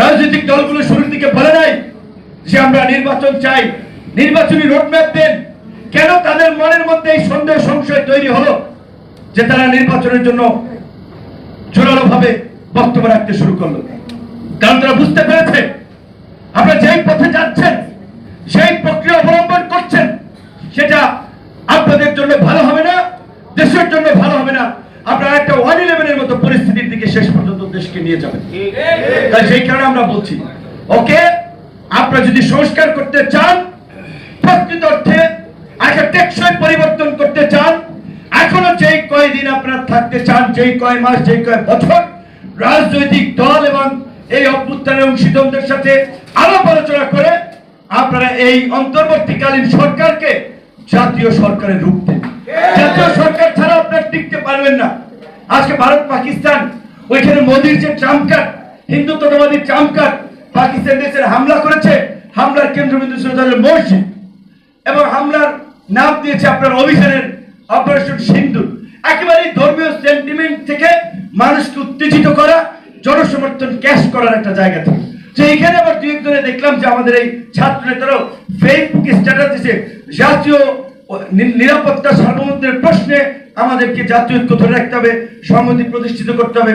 রাজনৈতিক দলগুলো শুরুর দিকে বলে নাই যে আমরা নির্বাচন চাই। নির্বাচনী রোডম্যাপ দেন। কেন তাদের মনের মধ্যে এই সন্দেহ সংশয় তৈরি হলো যে তারা নির্বাচনের জন্য জোরালো ভাবে বক্তব্য রাখতে শুরু করল? কারণ তারা বুঝতে পেরেছে আপনারা যেই পথে যাচ্ছেন, সেই প্রক্রিয়া অবলম্বন করছেন সেটা আপনাদের জন্য ভালো হবে না দেশের জন্য ভালো হবে না আপনারা একটা ওয়ান ইলেভেনের মতো পরিস্থিতির দিকে শেষ পর্যন্ত দেশকে নিয়ে যাবেন। তাই সেই কারণে আমরা বলছি ওকে আপনারা যদি সংস্কার করতে চান প্রকৃত অর্থে একটা টেকসই পরিবর্তন করতে চান এখনও যেই কয়দিন আপনারা থাকতে চান যেই কয় মাস যেই কয় বছর রাজনৈতিক দল এবং এই অভ্যুত্থানের অংশীদারদের সাথে আলাপ আলোচনা করে আপনারা এই অন্তর্বর্তীকালীন সরকারকে জাতীয় সরকারের রূপ দেন। জাতীয় সরকার ছাড়া আপনারা টিকতে পারবেন না। আজকে ভারত পাকিস্তান ওইখানে মোদির যে পাকিস্তান দেশের হামলা করেছে, হামলার কেন্দ্রবিন্দু ছিল মসজিদ। এবং হামলার নাম দিয়েছে আপনার অভিযানের অপারেশন সিন্ধু। একেবারে ধর্মীয় সেন্টিমেন্ট থেকে মানুষকে উত্তেজিত করা, জনসমর্থন ক্যাশ করার একটা জায়গা থেকে। যে এখানে আবার দুই একজনে দেখলাম যে আমাদের এই ছাত্র নেতারাও ফেসবুক স্ট্যাটাস দিছে জাতীয় নিরাপত্তা সার্বভৌমত্বের প্রশ্নে আমাদেরকে জাতীয় ঐক্য ধরে রাখতে হবে, সংহতি প্রতিষ্ঠিত করতে হবে।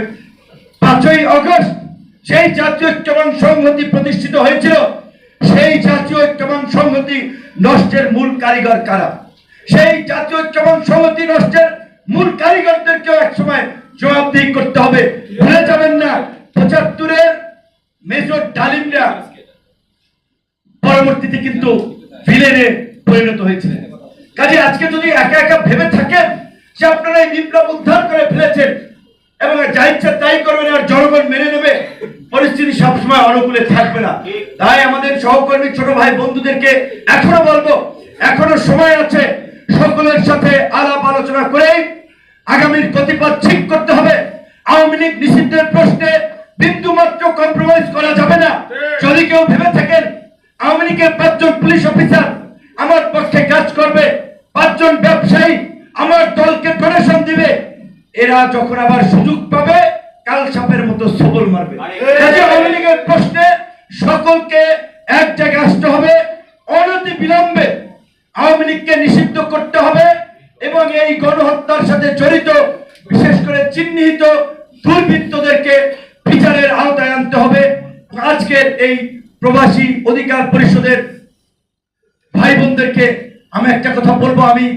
পাঁচই অগস্ট সেই জাতীয় ঐক্য এবং সংহতি প্রতিষ্ঠিত হয়েছিল। সেই জাতীয় ঐক্য এবং সংহতি নষ্টের মূল কারিগর কারা? সেই জাতীয় ঐক্য এবং সংহতি নষ্টের মূল কারিগরদেরকেও একসময় জবাবদিহি করতে হবে। ভুলে যাবেন না, পঁচাত্তরের মেজর ডালিমরা পরবর্তীতে কিন্তু ভিলেনে পরিণত হয়েছিলেন। কাজে আজকে যদি একা একা ভেবে থাকেন যে আপনারা এই বিপ্লব উদ্ধার করে ফেলেছেন এবং যা ইচ্ছা তাই করবেন আর জনগণ মেনে নেবে, পরিস্থিতি সবসময় অনুকূলে থাকবে না। তাই আমাদের সহকর্মী ছোট ভাই বন্ধুদেরকে এখনও বলব, এখনও সময় আছে সকলের সাথে আলাপ আলোচনা করে আগামীর গতিপথ ঠিক করতে হবে। আওয়ামী লীগ নিষিদ্ধের প্রশ্নে বিন্দু মাত্র কম্প্রোমাইজ করা যাবে না যদি কেউ ভেবে থাকেন আওয়ামী লীগের পাঁচজন পুলিশ অফিসার আমার পক্ষে কাজ করবে পাঁচজন ব্যবসায়ী আমার দলকে ডোনেশন দিবে এরা যখন আবার সুযোগ পাবে কাল সাপের মতো সবল মারবে। আওয়ামী লীগের প্রশ্নে সকলকে এক জায়গায় আসতে হবে অনতি বিলম্বে আওয়ামী লীগকে নিষিদ্ধ করতে হবে এবং এই গণহত্যার সাথে জড়িত বিশেষ করে চিহ্নিত দুর্বৃত্তদেরকে বিচারের আওতায় আনতে হবে। আজকের এই প্রবাসী অধিকার পরিষদের ভাই বোনদেরকে আমি একটা কথা বলব আমি